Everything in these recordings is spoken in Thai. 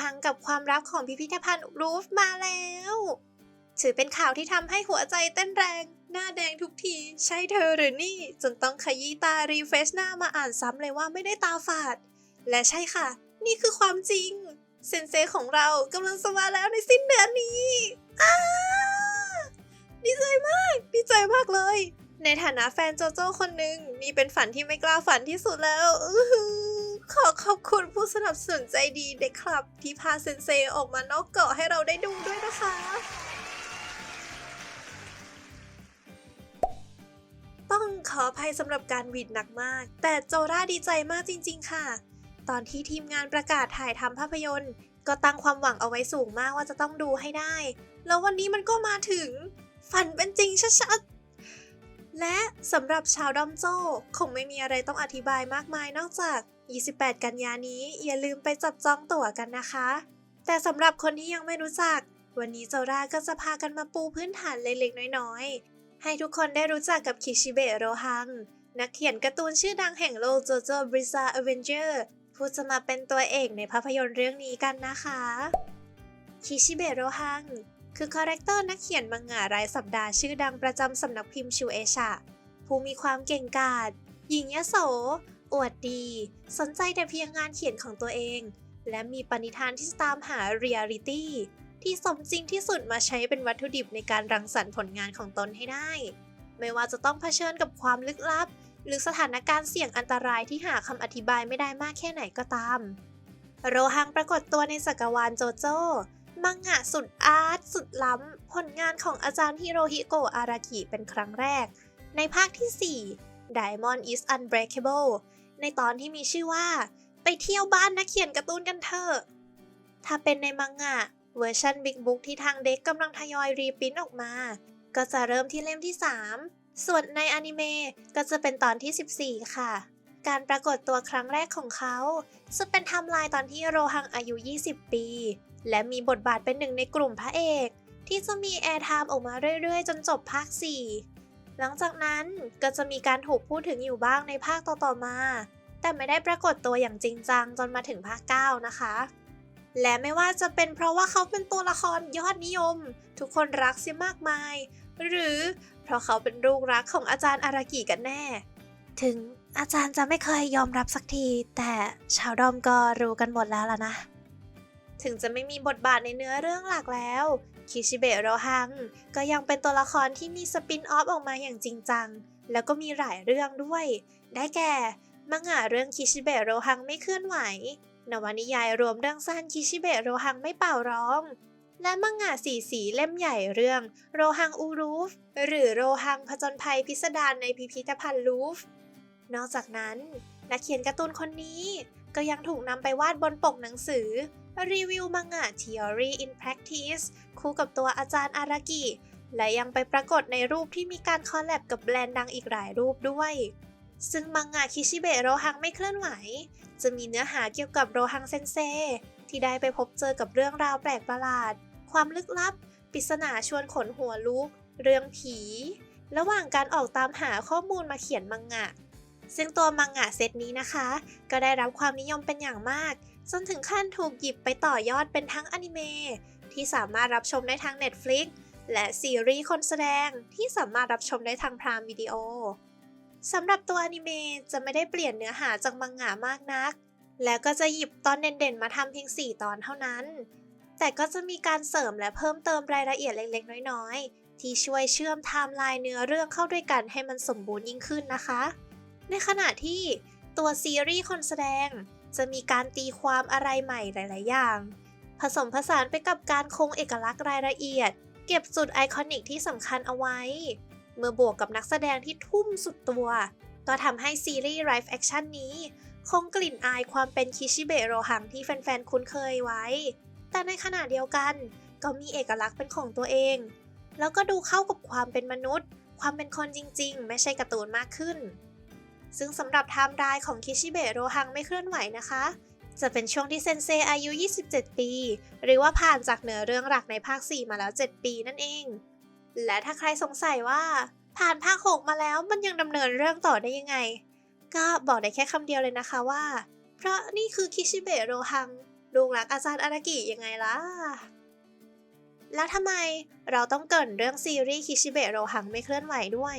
ฮังอูรูฟโรฮังกับความรักของพิพิธภัณฑ์อูรูฟมาแล้ว ถือเป็นข่าวที่ทำให้หัวใจเต้นแรง หน้าแดงทุกที ใช่เธอหรือนี่ จนต้องขยี้ตารีเฟชหน้ามาอ่านซ้ำเลยว่าไม่ได้ตาฝาด และใช่ค่ะ นี่คือความจริง เซนเซของเรากำลังจะมาแล้วในสิ้นเดือนนี้อ้าดีใจมาก ดีใจมากเลย ในฐานะแฟนโจโจ้คนหนึ่งนี่เป็นฝันที่ไม่กล้าฝันที่สุดแล้ว อือ ขอขอบคุณผู้สนับสนุนใจดีเด็กคลับ ที่พาเซนเซออกมานอกเกาะให้เราได้ดูด้วยนะคะ ต้องขออภัยสำหรับการหวีดหนักมาก แต่โจราดีใจมากจริง ๆ ค่ะ ตอนที่ทีมงานประกาศถ่ายทำภาพยนตร์ ก็ตั้งความหวังเอาไว้สูงมากว่าจะต้องดูให้ได้ แล้ววันนี้มันก็มาถึง ฝันเป็นจริงชัดๆและสำหรับชาวดอมโจ้คงไม่มีอะไรต้องอธิบายมากมายนอกจาก 28 กันยานี้อย่าลืมไปจับจองตั๋วกันนะคะ แต่สำหรับคนที่ยังไม่รู้จัก วันนี้โจราก็จะพากันมาปูพื้นฐานเล็กๆ น้อยๆ ให้ทุกคนได้รู้จักกับคิชิเบะโรฮัง นักเขียนการ์ตูนชื่อดังแห่งโลกโจโจบริซาอเวนเจอร์ผู้จะมาเป็นตัวเอกในภาพยนตร์เรื่องนี้กันนะคะคิชิเบะโรฮังคือคาแรคเตอร์นักเขียนมังงะรายสัปดาห์ชื่อดังประจำสำนักพิมพ์ชูเอชะผู้มีความเก่งกาจหญิงยโส อวดดี สนใจแต่เพียงงานเขียนของตัวเอง และมีปณิธานที่จะตามหาเรียลิตี้ที่สมจริงที่สุดมาใช้เป็นวัตถุดิบในการรังสรรค์ผลงานของตนให้ได้ ไม่ว่าจะต้องเผชิญกับความลึกลับ หรือสถานการณ์เสี่ยงอันตรายที่หาคำอธิบายไม่ได้มากแค่ไหนก็ตาม โรฮังปรากฏตัวในจักรวาลโจโจ้มังงะสุดอาร์ตสุดล้ำ ผลงานของอาจารย์ฮิโรฮิโกะอารากิเป็นครั้งแรก ในภาคที่ 4 Diamond is Unbreakable ในตอนที่มีชื่อว่า ไปเที่ยวบ้านนักเขียนการ์ตูนกันเถอะ ถ้าเป็นในมังงะเวอร์ชันบิ๊กบุ๊กที่ทางเด็กกำลังทยอยรีปรินท์ออกมา ก็จะเริ่มที่เล่มที่ 3 ส่วนในอนิเมะก็จะเป็นตอนที่ 14 ค่ะ การปรากฏตัวครั้งแรกของเขา จะเป็นไทม์ไลน์ตอนที่โรฮังอายุ 20 ปี และมีบทบาทเป็นหนึ่งในกลุ่มพระเอก ที่จะมีแอร์ไทม์ออกมาเรื่อยๆ จนจบภาค 4 หลังจากนั้นก็จะมีการถูกพูดถึงอยู่บ้างในภาคต่อๆมา แต่ไม่ได้ปรากฏตัวอย่างจริงจังจนมาถึงภาค 9 นะคะ และไม่ว่าจะเป็นเพราะว่าเขาเป็นตัวละครยอดนิยม ทุกคนรักเสียมากมาย หรือเพราะเขาเป็นลูกรักของอาจารย์อารากิกันแน่ ถึงอาจารย์จะไม่เคยยอมรับสักที แต่ชาวดอมก็รู้กันหมดแล้วล่ะนะ ถึงจะไม่มีบทบาทในเนื้อเรื่องหลักแล้ว คิชิเบะโรฮังก็ยังเป็นตัวละครที่มีสปินออฟออกมาอย่างจริงจัง แล้วก็มีหลายเรื่องด้วย ได้แก่ มังงะเรื่องคิชิเบะโรฮังไม่เคลื่อนไหว นวนิยายรวมเรื่องสั้นคิชิเบะโรฮังไม่เป่าร้อง และมังงะสีสีเล่มใหญ่เรื่องโรฮังอูรูฟ หรือโรฮังผจญภัยพิสดารในพิพิธภัณฑ์ลูฟ นอกจากนั้น นักเขียนการ์ตูนคนนี้ก็ยังถูกนำไปวาดบนปกหนังสือ รีวิวมังงะ Theory in Practice คู่กับตัวอาจารย์อารากิ และยังไปปรากฏในรูปที่มีการคอลแลบกับแบรนด์ดังอีกหลายรูปด้วย ซึ่งมังงะคิชิเบะโรฮังไม่เคลื่อนไหว จะมีเนื้อหาเกี่ยวกับโรฮังเซนเซที่ได้ไปพบเจอกับเรื่องราวแปลกประหลาด ความลึกลับ ปริศนาชวนขนหัวลุก เรื่องผี ระหว่างการออกตามหาข้อมูลมาเขียนมังงะ ซึ่งตัวมังงะเซตนี้นะคะ ก็ได้รับความนิยมเป็นอย่างมาก จนถึงขั้นถูกหยิบไปต่อยอดเป็นทั้งอนิเมะที่สามารถรับชมได้ทาง Netflix และซีรีส์คนแสดงที่สามารถรับชมได้ทางพรามวิดีโอสำหรับตัวอนิเมะจะไม่ได้เปลี่ยนเนื้อหาจากมังงะมากนัก แล้วก็จะหยิบตอนเด่นๆ มาทำเพียง 4 ตอนเท่านั้น แต่ก็จะมีการเสริมและเพิ่มเติมรายละเอียดเล็กๆ น้อยๆ ที่ช่วยเชื่อมไทม์ไลน์เนื้อเรื่องเข้าด้วยกันให้มันสมบูรณ์ยิ่งขึ้นนะคะ ในขณะที่ตัวซีรีส์คนแสดง จะมีการตีความอะไรใหม่หลาย ๆ อย่าง ผสมผสานไปกับการคงเอกลักษณ์รายละเอียด เก็บจุดไอคอนิกที่สำคัญเอาไว้ เมื่อบวกกับนักแสดงที่ทุ่มสุดตัว ก็ทำให้ซีรีส์ไ i ฟ์แอคชั่นนี้ คงกลิ่นอายความเป็นคิชิเบะโรฮังที่แฟน ๆ คุ้นเคยไว้ แต่ในขณะเดียวกันก็มีเอกลักษณ์เป็นของตัวเอง แล้วก็ดูเข้ากับความเป็นมนุษย์ ความเป็นคนจริง ๆ ไม่ใช่การ์ตูนมากขึ้น ซึ่งสำหรับไทม์ไลน์ของคิชิเบะโรฮังไม่เคลื่อนไหวนะคะ จะเป็นช่วงที่เซนเซอายุ 27 ปี หรือว่าผ่านจากเนื้อเรื่องหลักในภาค 4 มาแล้ว 7 ปีนั่นเอง และถ้าใครสงสัยว่า ผ่านภาค 6 มาแล้วมันยังดำเนินเรื่องต่อได้ยังไง ก็บอกได้แค่คำเดียวเลยนะคะว่า เพราะนี่คือคิชิเบะโรฮังลูกรักอาจารย์อารากิยังไงล่ะแล้วทำไมเราต้องเกินเรื่องซีรีส์คิชิเบะโรฮังไม่เคลื่อนไหวด้วย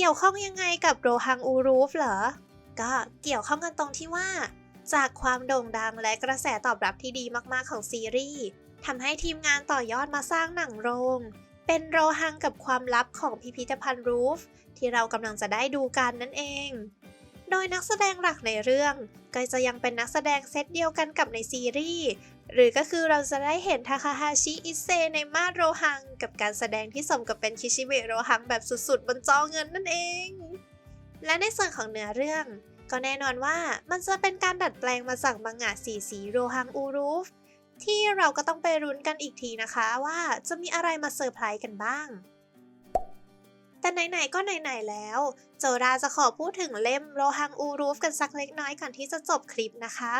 เกี่ยวข้องยังไงกับโรฮังอูรูฟเหรอ ก็เกี่ยวข้องกันตรงที่ว่า จากความโด่งดังและกระแสตอบรับที่ดีมากๆของซีรีส์ทำให้ทีมงานต่อยอดมาสร้างหนังโรง เป็นโรฮังกับความลับของพิพิธภัณฑ์รูฟที่เรากำลังจะได้ดูกันนั่นเอง โดยนักแสดงหลักในเรื่อง ก็จะยังเป็นนักแสดงเซตเดียวกันกับในซีรีส์ หรือก็คือเราจะได้เห็นทาคาฮาชิอิเซในมาดโรฮัง กับการแสดงที่สมกับเป็นคิชิเบะโรฮังแบบสุดๆ บนจอเงินนั่นเอง และในส่วนของเนื้อเรื่อง ก็แน่นอนว่ามันจะเป็นการดัดแปลงมาจากมังงะสีสีโรฮังอูรูฟที่เราก็ต้องไปรุ้นกันอีกทีนะคะว่าจะมีอะไรมาเซอร์ไพรส์กันบ้าง แต่ไหนๆก็ไหนๆแล้ว โจราจะขอพูดถึงเล่มโรฮังอูรูฟกันสักเล็กน้อยก่อนที่จะจบคลิปนะคะ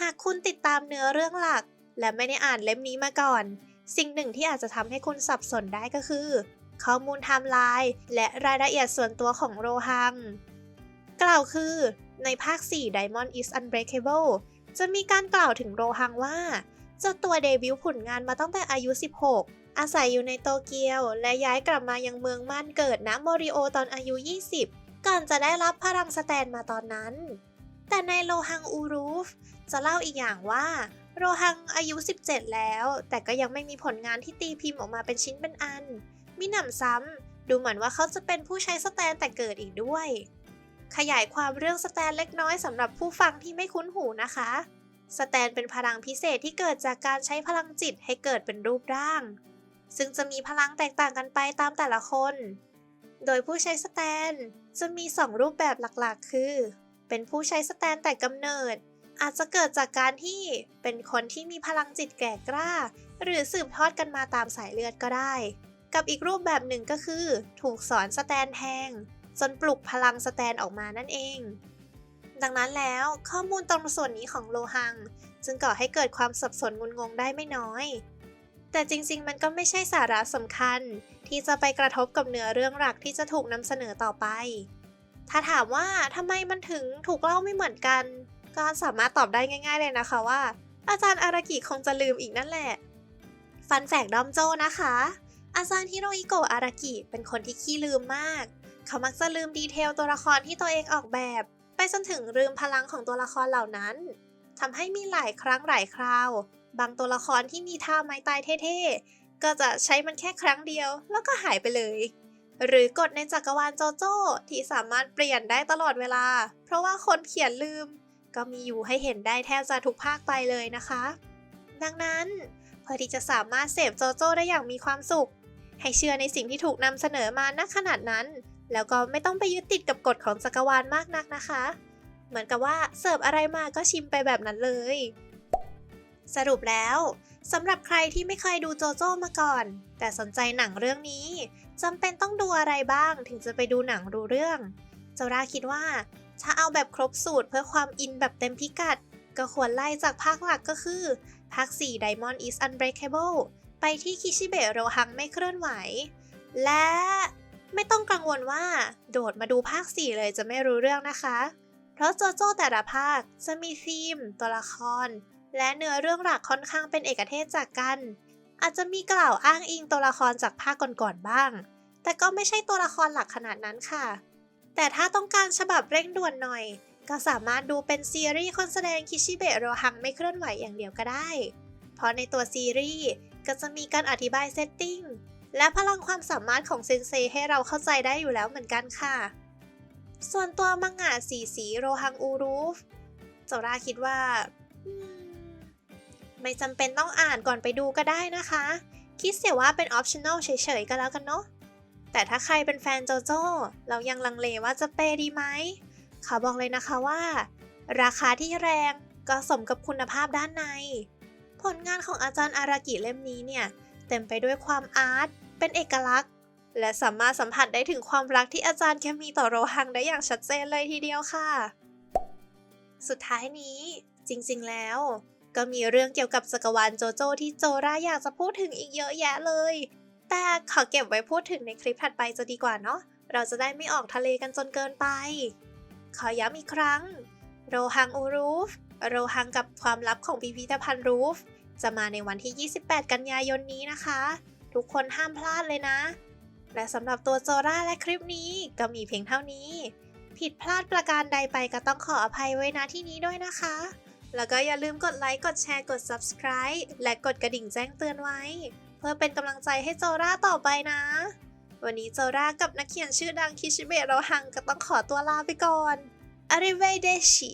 หากคุณติดตามเนื้อเรื่องหลัก และไม่ได้อ่านเล่มนี้มาก่อน สิ่งหนึ่งที่อาจจะทำให้คุณสับสนได้ก็คือ ข้อมูลไทม์ไลน์และรายละเอียดส่วนตัวของโรฮัง กล่าวคือในภาค 4 Diamond is Unbreakable จะมีการกล่าวถึงโรฮังว่าเจ้าตัวเดบิวต์ผลงานมาตั้งแต่อายุ 16 อาศัยอยู่ในโตเกียว และย้ายกลับมายังเมืองม่านเกิดณโมริโอตอนอายุ 20 ก่อนจะได้รับพลังสแตนมาตอนนั้น แต่ในโรฮังอูรูฟจะเล่าอีกอย่างว่าโรฮังอายุ 17 แล้ว แต่ก็ยังไม่มีผลงานที่ตีพิมพ์ออกมาเป็นชิ้นเป็นอัน มิหนำซ้ำ ดูเหมือนว่าเขาจะเป็นผู้ใช้สแตนแต่เกิดอีกด้วย ขยายความเรื่องสแตนเล็กน้อยสำหรับผู้ฟังที่ไม่คุ้นหูนะคะ สแตนเป็นพลังพิเศษที่เกิดจากการใช้พลังจิตให้เกิดเป็นรูปร่าง ซึ่งจะมีพลังแตกต่างกันไปตามแต่ละคน โดยผู้ใช้สแตนจะมี 2 รูปแบบหลักๆ คือ เป็นผู้ใช้สแตนแต่กำเนิด อาจจะเกิดจากการที่เป็นคนที่มีพลังจิตแก่กล้า หรือสืบทอดกันมาตามสายเลือดก็ได้ กับอีกรูปแบบหนึ่งก็คือ ถูกสอนสแตนแทง จนปลุกพลังสแตนออกมานั่นเอง ดังนั้นแล้วข้อมูลตรงส่วนนี้ของโลหัง จึงก่อให้เกิดความสับสนงุนงงได้ไม่น้อยแต่จริงๆ มันก็ไม่ใช่สาระสำคัญ ที่จะไปกระทบกับเนื้อเรื่องหลักที่จะถูกนำเสนอต่อไป ถ้าถามว่าทำไมมันถึงถูกเล่าไม่เหมือนกัน ก็สามารถตอบได้ง่าย ๆ เลยนะคะว่า อาจารย์อารากิคงจะลืมอีกนั่นแหละฟันแฝกดอมโจนะคะ อาจารย์ฮิโรอิโกะอารากิเป็นคนที่ขี้ลืมมาก เขามักจะลืมดีเทลตัวละครที่ตัวเองออกแบบ ไปจนถึงลืมพลังของตัวละครเหล่านั้นทำให้มีหลายครั้งหลายคราว บางตัวละครที่มีท่าไม้ตายเท่ๆ ก็จะใช้มันแค่ครั้งเดียวแล้วก็หายไปเลย หรือกฎในจักรวาลโจโจ้ที่สามารถเปลี่ยนได้ตลอดเวลา เพราะว่าคนเขียนลืม ก็มีอยู่ให้เห็นได้แทบจะทุกภาคไปเลยนะคะ ดังนั้นเพื่อที่จะสามารถเสพโจโจ้ได้อย่างมีความสุข ให้เชื่อในสิ่งที่ถูกนำเสนอมาณขนาดนั้น แล้วก็ไม่ต้องไปยึดติดกับกฎของจักรวาลมากนักนะคะ เหมือนกับว่าเสิร์ฟอะไรมาก็ชิมไปแบบนั้นเลย สรุปแล้ว สำหรับใครที่ไม่เคยดูโจโจ้มาก่อน แต่สนใจหนังเรื่องนี้จำเป็นต้องดูอะไรบ้างถึงจะไปดูหนังรู้เรื่องโจราคิดว่าถ้าเอาแบบครบสูตรเพื่อความอินแบบเต็มพิกัด ก็ควรไล่จากภาคหลักก็คือ ภาค 4 Diamond is Unbreakable ไปที่คิชิเบะโรฮังไม่เคลื่อนไหว และไม่ต้องกังวลว่า โดดมาดูภาค 4 เลยจะไม่รู้เรื่องนะคะ เพราะโจโจ้แต่ละภาคจะมีธีม ตัวละคร และเนื้อเรื่องหลักค่อนข้างเป็นเอกเทศจากกัน อาจจะมีกล่าวอ้างอิงตัวละครจากภาคก่อนๆบ้าง แต่ก็ไม่ใช่ตัวละครหลักขนาดนั้นค่ะ แต่ถ้าต้องการฉบับเร่งด่วนหน่อย ก็สามารถดูเป็นซีรีส์คนแสดงคิชิเบะโรฮังไม่เคลื่อนไหวอย่างเดียวก็ได้ เพราะในตัวซีรีส์ก็จะมีการอธิบายเซตติ้งและพลังความสามารถของเซนเซให้เราเข้าใจได้อยู่แล้วเหมือนกันค่ะ ส่วนตัวมังงะสีสีโรฮังอูรูฟโจราคิดว่า ไม่จำเป็นต้องอ่านก่อนไปดูก็ได้นะคะ คิดเสียว่าเป็นออปชั่นอลเฉยๆก็แล้วกันเนาะ แต่ถ้าใครเป็นแฟนโจโจ้ เรายังลังเลว่าจะเปย์ดีไหมเขาบอกเลยนะคะว่า ราคาที่แรงก็สมกับคุณภาพด้านใน ผลงานของอาจารย์อารากิเล่มนี้เนี่ย เต็มไปด้วยความอาร์ต เป็นเอกลักษณ์ และสามารถสัมผัสได้ถึงความรักที่อาจารย์แคมีต่อโรฮังได้อย่างชัดเจนเลยทีเดียวค่ะ สุดท้ายนี้จริงๆแล้ว ก็มีเรื่องเกี่ยวกับจักรวาลโจโจ้ที่โจราอยากจะพูดถึงอีกเยอะแยะเลย แต่ขอเก็บไว้พูดถึงในคลิปถัดไปจะดีกว่าเนาะ เราจะได้ไม่ออกทะเลกันจนเกินไป ขอย้ำอีกครั้ง โรฮังอูรูฟ โรฮังกับความลับของพิพิธภัณฑ์รูฟ จะมาในวันที่ 28 กันยายนนี้นะคะ ทุกคนห้ามพลาดเลยนะ และสำหรับตัวโจราและคลิปนี้ก็มีเพียงเท่านี้ ผิดพลาดประการใดไปก็ต้องขออภัยไว้นะที่นี้ด้วยนะคะ แล้วก็อย่าลืมกดไลค์ กดแชร์ กด subscribe และกดกระดิ่งแจ้งเตือนไว้ เพื่อเป็นกำลังใจให้โจราต่อไปนะ วันนี้โจรากับนักเขียนชื่อดังคิชิเบะเราหังก็ต้องขอตัวลาไปก่อนอาริเวเดชิ